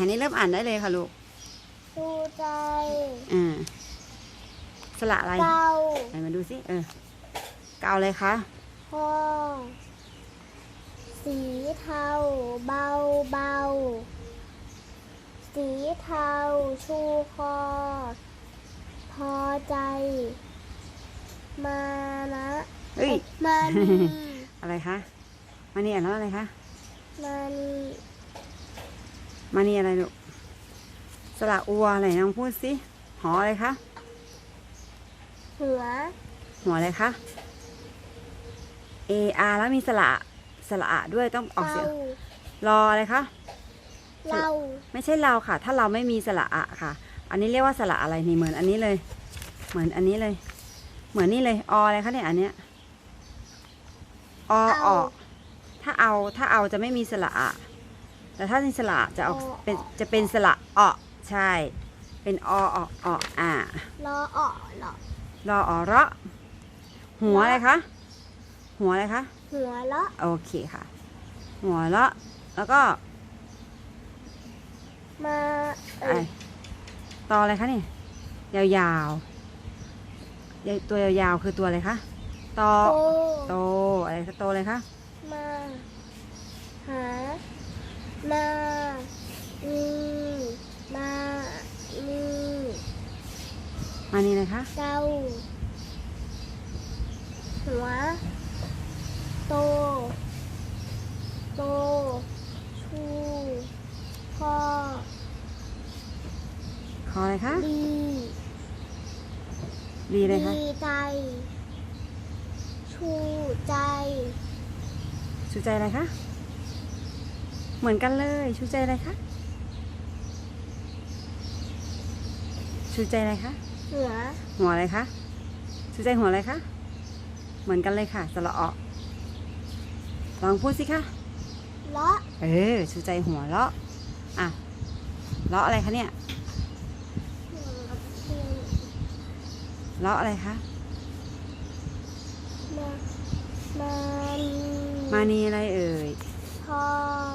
ฮันนี่เริ่มอ่านได้เลยค่ะลูกชูใจอ่าสระอะไรเกาไหนมาดูสิเออเกาเลยคะพอสีเทาเบาเบาสีเทาชูคอ พอใจ มานะเฮ้ยมานีอะไรคะมานี่อ่านแล้วอะไรคะมานี มานี่อะไรลูกสระอัวอะไรน้องพูดสิหออะไรคะหัวหัวอะไรคะ A R แล้วมีสระสระอะด้วยต้องออกเตาเสียงรออะไรคะเรา ไม่ใช่เราค่ะ ถ้าเราไม่มีสระอะค่ะ อันนี้เรียกว่าสระอะไรนี่เหมือนอันนี้เลย เหมือนอันนี้เลย เหมือนนี่เลยออะไรคะเนี่ยอันเนี้ยอออกถ้าเอาถ้าเอาจะไม่มีสระอะ แต่ถ้ามีสระจะออกเป็นจะเป็นสระออใช่ เป็นอออออ่ารอออหรอรอออเราะหัวอะไรคะ หัวอะไรคะ หัวเลาะโอเคค่ะ หัวเราะแล้วก็ มาเอไออตออะไรคะนี่ ยาวๆยาวตัวยาวๆ คือตัวอะไรคะตอโตโตอะไรคะโตอะไรคะ มา หานามีมามี มานี่เลยคะเกาหัว โต โต ชูคอคออะไรคะดีดีเลยคะดีใจ ชูใจ ชูใจอะไรคะ เหมือนกันเลย ชูใจอะไรคะ ชูใจอะไรคะ หัวหัวอะไรคะชูใจหัวอะไรคะ เหมือนกันเลยค่ะสระออลองพูดสิคะเลาะเออชูใจหัวเราะอะเลาะอะไรคะเนี่ยเลาะอะไรคะมามานีมานีอะไรเอ่ยพอ